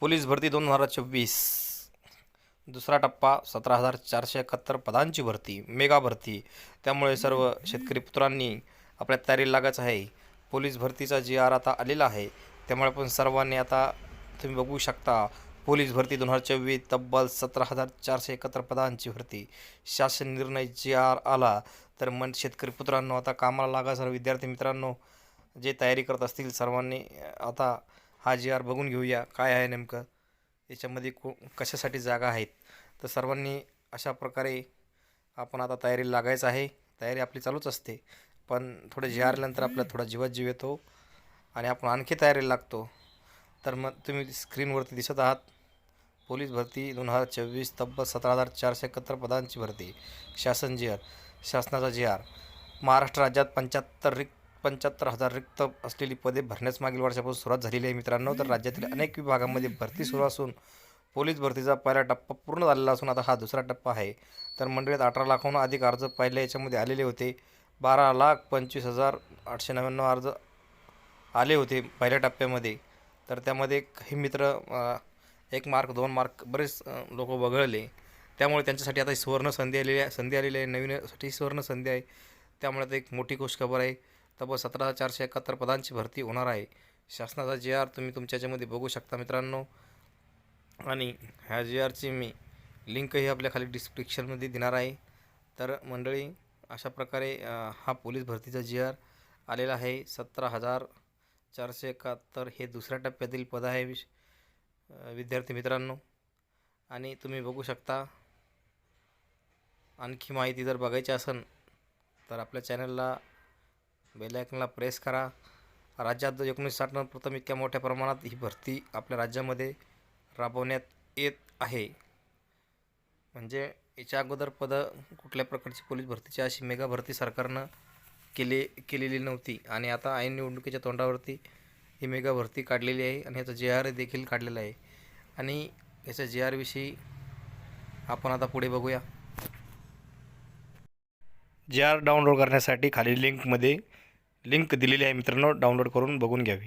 Police भरती दोन हजार चोवीस. दुसरा टप्पा सतरा हजार चारशे एकाहत्तर पदांची भरती मेगा भरती. त्यामुळे सर्व शेतकरी पुत्रांनी आपल्या तयारीला लागायचं आहे. पोलीस भरतीचा जी आर आता आलेला आहे त्यामुळे आपण सर्वांनी आता तुम्ही बघू शकता पोलीस भरती दोन हजार चोवीस तब्बल सतरा हजार चारशे एकाहत्तर पदांची भरती. शासन निर्णय जी आर आला तर मन शेतकरी पुत्रांनो आता कामाला लागा सर्व विद्यार्थी मित्रांनो जे तयारी करत असतील सर्वांनी आता हा जी आर बघून घेऊया काय आहे नेमकं? याच्यामध्ये को कशासाठी जागा आहेत? तर सर्वांनी अशा प्रकारे आपण आता तयारीला लागायचं आहे. तयारी आपली चालूच असते. पण थोडं जी आर आल्यानंतर आपल्याला थोडा जीवात जीव येतो आणि आपण आणखी तयारीला लागतो. तर मग तुम्ही स्क्रीनवरती दिसत आहात. पोलीस भरती दोन हजार चोवीस तब्बल सतरा हजार चारशे एकाहत्तर पदांची भरती. शासन जी आर शासनाचा जी आर. महाराष्ट्र राज्यात पंच्याहत्तर रिक्त पंच्याहत्तर हजार रिक्त असलेली पदे भरण्यास मागील वर्षापासून सुरुवात झालेली आहे. मित्रांनो तर राज्यातील अनेक विभागांमध्ये भरती सुरू असून पोलीस भरतीचा पहिला टप्पा पूर्ण झालेला असून आता हा दुसरा टप्पा आहे. तर मंडळीत अठरा लाखाहून अधिक अर्ज पहिल्या याच्यामध्ये आलेले होते. बारा लाख पंचवीस हजार आठशे नव्याण्णव अर्ज आले होते पहिल्या टप्प्यामध्ये. तर त्यामध्ये काही मित्र एक मार्क दोन मार्क बरेच लोक वगळले. त्यामुळे त्यांच्यासाठी आता सुवर्ण संधी आलेली आहे. संधी आलेली आहे. नवीनसाठी सुवर्ण संधी आहे. त्यामुळे आता एक मोठी खुशखबर आहे. तब्बल सतरा हजार चारशे एकाहत्तर पदांची भरती होणार आहे. शासनाचा जी आर तुम्ही तुमच्या याच्यामध्ये बघू शकता मित्रांनो. आणि ह्या जी आरची मी लिंकही आपल्या खाली डिस्क्रिप्शनमध्ये देणार आहे. तर मंडळी अशा प्रकारे हा पोलीस भरतीचा जी आर आलेला आहे. सतरा हजार चारशे एकाहत्तर हे दुसऱ्या टप्प्यातील पद आहे विश विद्यार्थी मित्रांनो. आणि तुम्ही बघू शकता आणखी माहिती जर बघायची असेल तर आपल्या चॅनलला बेलायकनला प्रेस करा. राज्यात एकोणीस साठनं प्रथम इतक्या मोठ्या प्रमाणात ही भरती आपल्या राज्यामध्ये राबवण्यात येत आहे. म्हणजे याच्या अगोदर पदं कुठल्या प्रकारची पोलीस भरतीची अशी मेगा भरती सरकारनं केले केलेली नव्हती. आणि आता ऐन निवडणुकीच्या तोंडावरती ही मेगा भरती काढलेली आहे आणि याचा जे आर देखील काढलेला आहे. आणि याच्या जे आरविषयी आपण आता पुढे बघूया. जे आर डाउनलोड करण्यासाठी खाली लिंकमध्ये लिंक दिलेली आहे मित्रांनो डाउनलोड करून बघून घ्यावी.